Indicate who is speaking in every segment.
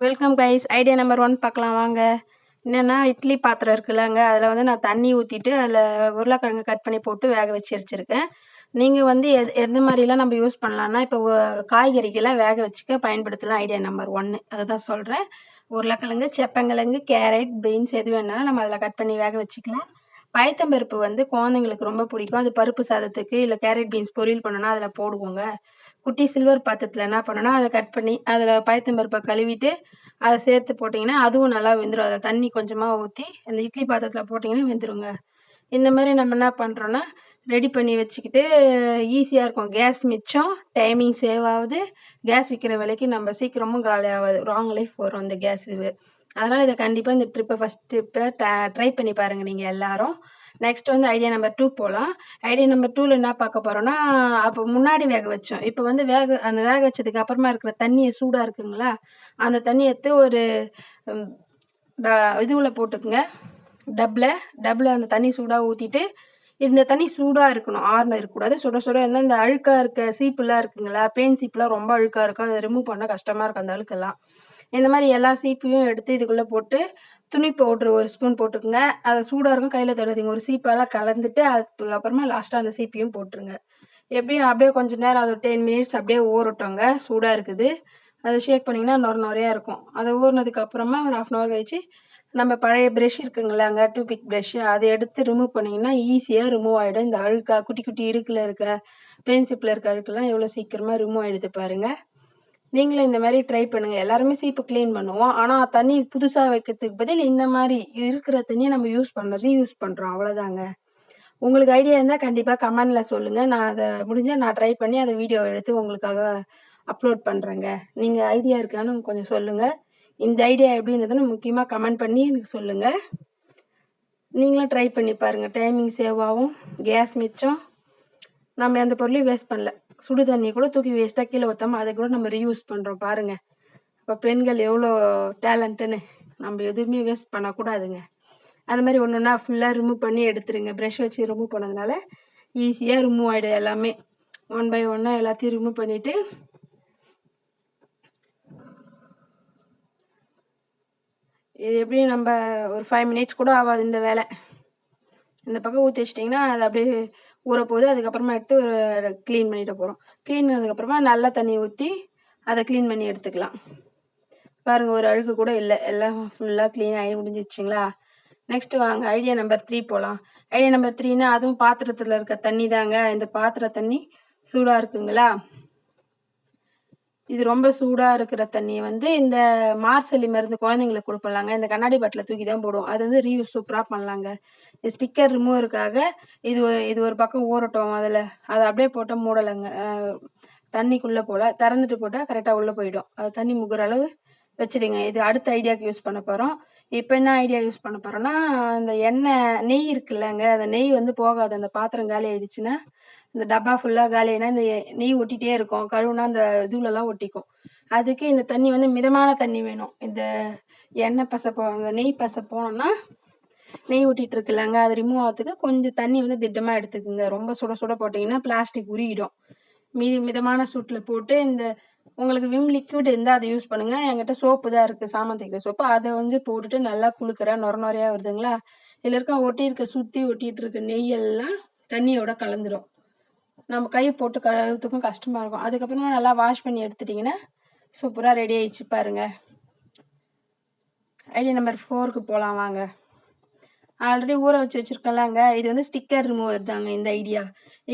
Speaker 1: Welcome guys idea number one பார்க்கலாம் வாங்க. என்னென்னா இட்லி பாத்திரம் இருக்குல்லங்க அதில் வந்து நான் தண்ணி ஊற்றிட்டு அதில் உருளைக்கிழங்கு கட் பண்ணி போட்டு வேக வச்சு வச்சுருக்கேன் நீங்கள் வந்து எது எந்த மாதிரிலாம் நம்ம யூஸ் பண்ணலான்னா இப்போ காய்கறிகளாம் வேக வச்சுக்க பயன்படுத்தலாம். ஐடியா நம்பர் ஒன்று அதை தான் சொல்கிறேன் உருளைக்கிழங்கு செப்பங்கிழங்கு கேரட் பீன்ஸ் எது வேணாலும் நம்ம அதில் கட் பண்ணி வேக வச்சுக்கலாம். பயத்தம்பருப்பு வந்து குழந்தைங்களுக்கு ரொம்ப பிடிக்கும். அது பருப்பு சாதத்துக்கு இல்லை கேரட் பீன்ஸ் பொரியல் பண்ணோன்னா அதில் போடுவோங்க. குட்டி சில்வர் பாத்திரத்தில் என்ன பண்ணோன்னா அதை கட் பண்ணி அதில் பயத்தம்பருப்பை கழுவிட்டு அதை சேர்த்து போட்டிங்கன்னா அதுவும் நல்லா வெந்துடும் அதை தண்ணி கொஞ்சமாக ஊற்றி அந்த இட்லி பாத்திரத்தில் போட்டிங்கன்னா வெந்துருங்க. இந்த மாதிரி நம்ம என்ன பண்ணுறோன்னா ரெடி பண்ணி வச்சுக்கிட்டு ஈஸியாக இருக்கும். கேஸ் மிச்சம் டைமிங் சேவ் ஆகுது. கேஸ் விற்கிற விலைக்கு நம்ம சீக்கிரமும் காலி ஆகாது. ராங் லைஃப் வரும் அந்த கேஸ் இது. அதனால் இதை கண்டிப்பாக இந்த ட்ரிப்பை ஃபஸ்ட் ட்ரிப்பை ட்ரை பண்ணி பாருங்கள் நீங்கள் எல்லாரும். நெக்ஸ்ட் வந்து ஐடியா நம்பர் டூ போகலாம் ஐடியா நம்பர் டூவில் என்ன பார்க்க போகிறோன்னா அப்போ முன்னாடி வேக வச்சோம். இப்போ வந்து வேக அந்த வேக வச்சதுக்கு அப்புறமா இருக்கிற தண்ணியை சூடாக இருக்குங்களா அந்த தண்ணி எடுத்து ஒரு இதுவில் போட்டுக்குங்க. டப்பில் டப்பில் அந்த தண்ணி சூடாக ஊற்றிட்டு இந்த தண்ணி சூடாக இருக்கணும். ஆறுன இருக்கக்கூடாது. சுட சுட இருந்தால் இந்த அழுக்காக இருக்க சீப்புலாம் இருக்குங்களா பேன் சீப்புலாம் ரொம்ப அழுக்காக இருக்கும். அதை ரிமூவ் பண்ணால் கஷ்டமாக இருக்கும் அந்த அழுக்கெல்லாம். இந்த மாதிரி எல்லா சீப்பையும் எடுத்து இதுக்குள்ளே போட்டு துணி பவுட்ரு ஒரு ஸ்பூன் போட்டுக்கோங்க. அதை சூடாக இருக்கும் கையில் தொடாதீங்க. ஒரு சீப்பெல்லாம் கலந்துட்டு அதுக்கப்புறமா லாஸ்ட்டாக அந்த சீப்பையும் போட்டுருங்க. எப்படியும் அப்படியே கொஞ்சம் நேரம் அது டென் மினிட்ஸ் அப்படியே ஊறட்டோங்க. சூடாக இருக்குது. அதை ஷேக் பண்ணிங்கன்னா நொர நொறையாக இருக்கும். அதை ஊறினதுக்கு அப்புறமா ஒரு ஆஃப் அன் ஹவர் கழிச்சு நம்ம பழைய ப்ரெஷ் இருக்குங்களாங்க டூ பிக் ப்ரெஷ்ஷு அதை எடுத்து ரிமூவ் பண்ணிங்கன்னா ஈஸியாக ரிமூவ் ஆகிடும் இந்த அழுக்கா குட்டி குட்டி இடுக்கில் இருக்க பென்சிப்பில் இருக்க அழுக்கெல்லாம் எவ்வளோ சீக்கிரமாக ரிமூவ் ஆகிடுது பாருங்கள் நீங்களும் இந்த மாதிரி ட்ரை பண்ணுங்கள் எல்லாருமே சீப்பு க்ளீன் பண்ணுவோம். ஆனால் தண்ணி புதுசாக வைக்கிறதுக்கு பதில் இந்த மாதிரி இருக்கிற தண்ணியை நம்ம யூஸ் பண்ண ரீயூஸ் பண்ணுறோம் அவ்வளோதாங்க உங்களுக்கு ஐடியா இருந்தால் கண்டிப்பாக கமெண்டில் சொல்லுங்கள் நான் அதை முடிஞ்சால் நான் ட்ரை பண்ணி அதை வீடியோ எடுத்து உங்களுக்காக அப்லோட் பண்ணுறேங்க நீங்கள் ஐடியா இருக்கான்னு கொஞ்சம் சொல்லுங்கள் இந்த ஐடியா எப்படி இருந்ததுன்னு முக்கியமாக கமெண்ட் பண்ணி எனக்கு சொல்லுங்கள் நீங்களும் ட்ரை பண்ணி பாருங்கள் டைமிங் சேவ் ஆகும் கேஸ் மிச்சம். நம்ம எந்த பொருளையும் வேஸ்ட் பண்ணல. சுடு தண்ணி கூட தூக்கி வேஸ்ட்டாக கீழே ஊற்றாமல் அதை கூட நம்ம ரீயூஸ் பண்ணுறோம் பாருங்கள் இப்போ பெண்கள் எவ்வளோ டேலண்ட்டுன்னு நம்ம எதுவுமே வேஸ்ட் பண்ணக்கூடாதுங்க. அந்த மாதிரி ஒன்று ஒன்றா ஃபுல்லாக ரிமூவ் பண்ணி எடுத்துருங்க. ப்ரஷ் வச்சு ரிமூவ் பண்ணதுனால ஈஸியாக ரிமூவ் ஆகிடும் எல்லாமே. ஒன் பை ஒன்னாக எல்லாத்தையும் ரிமூவ் பண்ணிவிட்டு இது எப்படியும் நம்ம ஒரு ஃபைவ் மினிட்ஸ் கூட ஆகாது இந்த வேலை. இந்த பக்கம் ஊற்றி வச்சிட்டிங்கன்னா அது அப்படியே ஊற போகுது அதுக்கப்புறமா எடுத்து ஒரு க்ளீன் பண்ணிட்டு போகிறோம் க்ளீன் பண்ணதுக்கப்புறமா நல்ல தண்ணி ஊற்றி அதை க்ளீன் பண்ணி எடுத்துக்கலாம். பாருங்கள் ஒரு அழுக்கு கூட இல்லை. எல்லாம் ஃபுல்லாக க்ளீன் ஆகி முடிஞ்சிச்சிங்களா நெக்ஸ்ட் வாங்க ஐடியா நம்பர் த்ரீ போகலாம் ஐடியா நம்பர் த்ரீனா அதுவும் பாத்திரத்தில் இருக்க தண்ணி தாங்க. இந்த பாத்திர தண்ணி சூடாக இருக்குங்களா? இது ரொம்ப சூடாக இருக்கிற தண்ணியை வந்து இந்த மார்சலி மருந்து குழந்தைங்களுக்கு கொடுப்பலாங்க. இந்த கண்ணாடி பாட்டில தூக்கி தான் போடும் அது வந்து ரீயூஸ் சூப்பராக பண்ணலாங்க. இந்த ஸ்டிக்கர் ரிமூவருக்காக இது இது ஒரு பக்கம் ஊறட்டும் அதில். அதை அப்படியே போட்டால் மூடலைங்க. தண்ணிக்குள்ளே போல் திறந்துட்டு போட்டால் கரெக்டாக உள்ளே போயிடும். அது தண்ணி முகுற அளவு வச்சுடுங்க. இது அடுத்த ஐடியாவுக்கு யூஸ் பண்ண போகிறோம் இப்போ என்ன ஐடியா யூஸ் பண்ண போகிறோன்னா அந்த எண்ணெய் நெய் இருக்குல்லங்க. அந்த நெய் வந்து போகாது. அந்த பாத்திரம் காலி ஆயிடுச்சுன்னா இந்த டப்பா ஃபுல்லாக காலினா இந்த நெய் ஒட்டிகிட்டே இருக்கும். கழுவுனா அந்த இதுலலாம் ஒட்டிக்கும். அதுக்கு இந்த தண்ணி வந்து மிதமான தண்ணி வேணும். இந்த எண்ணெய் பசை போ அந்த நெய் பசை போனோம்னா நெய் ஊட்டிகிட்டு இருக்குல்லங்க. அது ரிமூவ் ஆகிறதுக்கு கொஞ்சம் தண்ணி வந்து திட்டமாக எடுத்துக்குங்க. ரொம்ப சுட சுட போட்டிங்கன்னா பிளாஸ்டிக் உருகிடும். மீ மிதமான சூட்டில் போட்டு இந்த உங்களுக்கு விம் லிக்விட் இருந்தால் அதை யூஸ் பண்ணுங்கள் என்கிட்ட சோப்பு தான் இருக்குது சாமான் தைக்கிற சோப்பு அதை வந்து போட்டுட்டு நல்லா குளுக்கிறேன் நொர நொறையாக வருதுங்களா? இதில் இருக்க ஒட்டி இருக்க சுற்றி ஒட்டிகிட்டு இருக்க நெய்யெல்லாம் தண்ணியோட கலந்துடும் நம்ம கையை போட்டு கழுவுறதுக்கும் கஷ்டமாக இருக்கும். அதுக்கப்புறமா நல்லா வாஷ் பண்ணி எடுத்துட்டிங்கன்னா சூப்பராக ரெடி ஆயிடுச்சு பாருங்கள் ஐடியா நம்பர் ஃபோருக்கு போகலாம் வாங்க. ஆல்ரெடி ஊற வச்சு வச்சுருக்கலாங்க இது வந்து ஸ்டிக்கர் ரிமூவர் தாங்க இந்த ஐடியா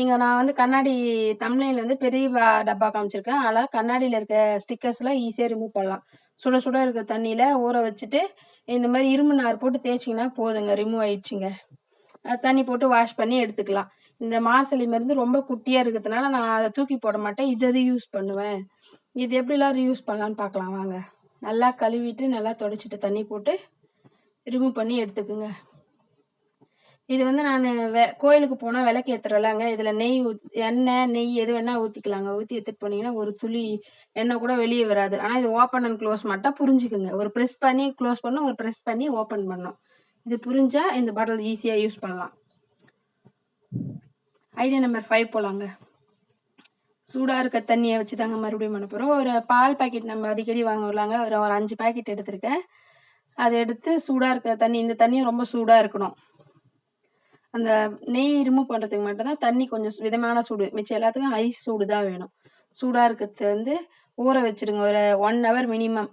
Speaker 1: இங்கே நான் வந்து கண்ணாடி தமிழ்நில வந்து பெரிய டப்பா காமிச்சிருக்கேன். அதனால் கண்ணாடியில் இருக்க ஸ்டிக்கர்ஸ்லாம் ஈஸியாக ரிமூவ் பண்ணலாம். சுட சுட இருக்க தண்ணியில் ஊற வச்சுட்டு இந்த மாதிரி இரும்பு நார் போட்டு தேய்ச்சிங்கன்னா போதுங்க. ரிமூவ் ஆயிடுச்சுங்க. தண்ணி போட்டு வாஷ் பண்ணி எடுத்துக்கலாம். இந்த மார்சலி மருந்து ரொம்ப குட்டியாக இருக்கிறதுனால நான் அதை தூக்கி போட மாட்டேன். இதை ரீயூஸ் பண்ணுவேன். இது எப்படிலாம் ரீயூஸ் பண்ணலான்னு பார்க்கலாம். வாங்க. நல்லா கழுவிட்டு நல்லா தொடச்சிட்டு தண்ணி போட்டு ரிமூவ் பண்ணி எடுத்துக்குங்க. இது வந்து நான் வெ கோயிலுக்கு போனால் விளக்கு ஏற்றுறலாங்க இதில் நெய் ஊத் எண்ணெய் நெய் எது வேணால் ஊற்றிக்கலாங்க ஊற்றி எடுத்துகிட்டு போனீங்கன்னா ஒரு துளி எண்ணெய் கூட வெளியே வராது. ஆனால் இது ஓப்பன் அண்ட் க்ளோஸ் மட்டும் புரிஞ்சுக்குங்க. ஒரு ப்ரெஸ் பண்ணி க்ளோஸ் பண்ணோம். ஒரு ப்ரெஸ் பண்ணி ஓப்பன் பண்ணோம். இது புரிஞ்சால் இந்த பாட்டில் ஈஸியாக யூஸ் பண்ணலாம். ஐடியா நம்பர் ஃபைவ் போகலாங்க சூடாக இருக்க தண்ணியை வச்சு தாங்க மறுபடியும் பண்ண போகிறோம் ஒரு பால் பாக்கெட் நம்ம அடிக்கடி வாங்கலாங்க ஒரு ஒரு அஞ்சு பாக்கெட் எடுத்திருக்கேன். அதை எடுத்து சூடாக இருக்க தண்ணி இந்த தண்ணியும் ரொம்ப சூடாக இருக்கணும். அந்த நெய் ரிமூவ் பண்ணுறதுக்கு மட்டும்தான் தண்ணி கொஞ்சம் விதமான சூடு மிச்சம் எல்லாத்துக்கும் ஐஸ் சூடு தான் வேணும். சூடாக இருக்கிறது வந்து ஊற வச்சுருங்க. ஒரு ஒன் ஹவர் மினிமம்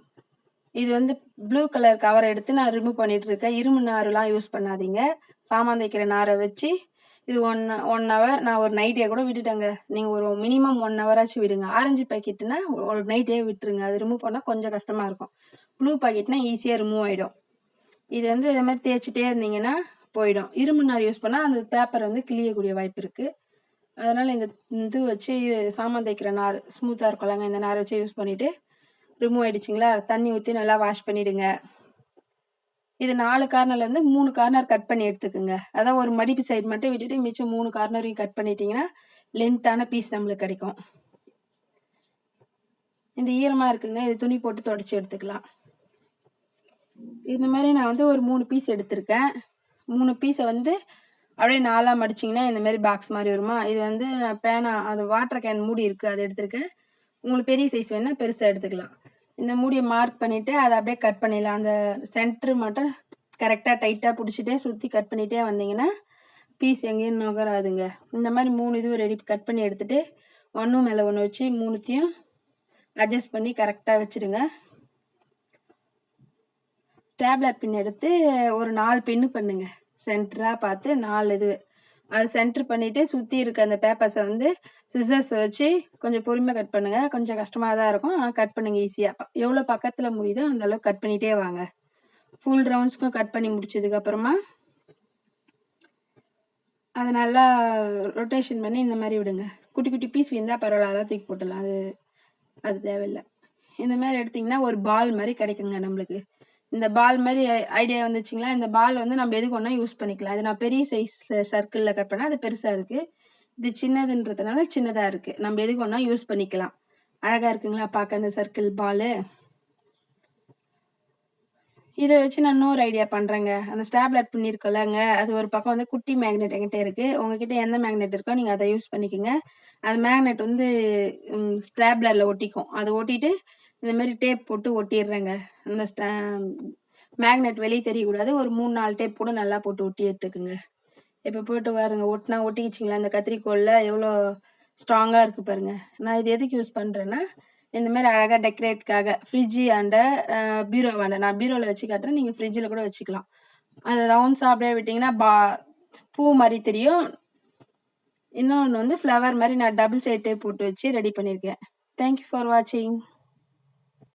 Speaker 1: இது வந்து ப்ளூ கலர் கவரை எடுத்து நான் ரிமூவ் பண்ணிட்டு இருக்கேன். இரும்பு நாருலாம் யூஸ் பண்ணாதீங்க. சாமான் தைக்கிற நாரை வச்சு இது ஒன் ஒன் ஹவர் நான் ஒரு நைட்டே கூட விட்டுட்டேங்க. நீங்கள் ஒரு மினிமம் ஒன் ஹவராச்சும் விடுங்க. ஆரஞ்சு பாக்கெட்னா ஒரு நைட்டே விட்டுருங்க. அது ரிமூவ் பண்ணால் கொஞ்சம் கஷ்டமாக இருக்கும். ப்ளூ பாக்கெட்னா ஈஸியாக ரிமூவ் ஆகிடும் இது வந்து இதே மாதிரி தேய்ச்சிட்டே இருந்தீங்கன்னா போயிடும். இரும்பு நார் யூஸ் பண்ணால் அந்த பேப்பர் வந்து கிளியக்கூடிய வாய்ப்பு இருக்குது அதனால் இந்த இது வச்சு சாமான் தைக்கிற நார் ஸ்மூத்தாக இருக்கலாங்க இந்த நார் வச்சு யூஸ் பண்ணிவிட்டு ரிமூவ் ஆகிடுச்சிங்களா தண்ணி ஊற்றி நல்லா வாஷ் பண்ணிவிடுங்க இது நாலு கார்னர்லேருந்து மூணு கார்னர் கட் பண்ணி எடுத்துக்கோங்க. அதான் ஒரு மடிப்பு சைடு மட்டும் விட்டுட்டு மிச்சம் மூணு கார்னரையும் கட் பண்ணிட்டீங்கன்னா லென்த்தான பீஸ் நம்மளுக்கு கிடைக்கும். இந்த ஈரமாக இருக்குங்க இது துணி போட்டு தொடச்சி எடுத்துக்கலாம். இந்த மாதிரி நான் வந்து ஒரு மூணு பீஸ் எடுத்திருக்கேன். மூணு பீஸை வந்து அப்படியே நாலாக மடிச்சிங்கன்னா இந்த மாதிரி பாக்ஸ் மாதிரி வருமா? இது வந்து நான் பேனா அது வாட்டர் கேன் மூடி இருக்குது அதை எடுத்திருக்கேன். உங்களுக்கு பெரிய சைஸ் வேணால் பெருசாக எடுத்துக்கலாம். இந்த மூடியை மார்க் பண்ணிவிட்டு அதை அப்படியே கட் பண்ணிடலாம். அந்த சென்ட்ரு மட்டும் கரெக்டாக டைட்டாக பிடிச்சிட்டே சுற்றி கட் பண்ணிகிட்டே வந்தீங்கன்னா பீஸ் எங்கேயும் நுகராதுங்க. இந்த மாதிரி மூணு இதுவும் ரெடி கட் பண்ணி எடுத்துகிட்டு ஒன்றும் மேலே ஒன்று வச்சு மூணுத்தையும் அட்ஜஸ்ட் பண்ணி கரெக்டாக வச்சுருங்க. ஸ்டேப்லர் பின் எடுத்து ஒரு நாலு பின்னு பண்ணுங்கள் சென்டராக பார்த்து நாலு இது அது சென்டர் பண்ணிட்டு சுற்றி இருக்க அந்த பேப்பர்ஸை வந்து சிசர்ஸ் வச்சு கொஞ்சம் பொறுமையாக கட் பண்ணுங்கள் கொஞ்சம் கஷ்டமாக தான் இருக்கும். ஆனால் கட் பண்ணுங்க ஈஸியாக எவ்வளோ பக்கத்தில் முடியுதோ அந்த அளவுக்கு கட் பண்ணிகிட்டே வாங்க. ஃபுல் ரவுண்ட்ஸ்க்கும் கட் பண்ணி முடிச்சதுக்கப்புறமா அதை நல்லா ரொட்டேஷன் பண்ணி இந்த மாதிரி விடுங்க. குட்டி குட்டி பீஸ் இருந்தால் பரவாயில்ல. அதெல்லாம் தூக்கி போட்டுடலாம். அது அது தேவையில்லை. இந்த மாதிரி எடுத்திங்கன்னா ஒரு பால் மாதிரி கிடைக்குங்க நம்மளுக்கு. இந்த பால் மாதிரி ஐடியா வந்துச்சுங்களா? இந்த பால் வந்து நம்ம எதுக்கு ஒன்றா யூஸ் பண்ணிக்கலாம். இது நான் பெரிய சைஸ் சர்க்கிளில் கட் பண்ணால் அது பெருசாக இருக்குது இது சின்னதுன்றதுனால சின்னதாக இருக்குது நம்ம எதுக்கு ஒன்றா யூஸ் பண்ணிக்கலாம். அழகாக இருக்குங்களா? பார்க்க அந்த சர்க்கிள் பாலு இதை வச்சு நான் இன்னொரு ஐடியா பண்ணுறேங்க அந்த ஸ்டாப்லெட் பண்ணியிருக்கோம்லங்க அது ஒரு பக்கம் வந்து குட்டி மேக்னெட் என்கிட்ட இருக்குது உங்ககிட்ட எந்த மேக்னெட் இருக்கோ நீங்கள் அதை யூஸ் பண்ணிக்கோங்க. அந்த மேக்னெட் வந்து ஸ்டாப்லரில் ஒட்டிக்கும். அதை ஒட்டிட்டு இந்த மாதிரி டேப் போட்டு ஒட்டிடுறேங்க. அந்த மேக்னெட் வெளியே தெரியக்கூடாது. ஒரு மூணு நாலு டேப் கூட நல்லா போட்டு ஒட்டி எடுத்துக்குங்க. இப்போ போட்டு பாருங்க. ஒட்டினா ஒட்டிக்கிச்சிங்களா? அந்த கத்திரிக்கோலில் எவ்வளோ ஸ்ட்ராங்காக இருக்குது பாருங்க. நான் இது எதுக்கு யூஸ் பண்ணுறேன்னா இந்த மாதிரி அழகாக டெக்கரேட்காக ஃப்ரிட்ஜு ஆண்ட பீரோ வேண்ட நான் பீரோவில் வச்சு காட்டுறேன். நீங்கள் ஃப்ரிட்ஜில் கூட வச்சுக்கலாம். அது ரவுண்ட்ஸாக அப்படியே விட்டிங்கன்னா பா பூ மாதிரி தெரியும். இன்னொன்று வந்து ஃப்ளவர் மாதிரி நான் டபுள் சைட் டேப் போட்டு வச்சு ரெடி பண்ணியிருக்கேன். தேங்க்யூ ஃபார் வாட்சிங்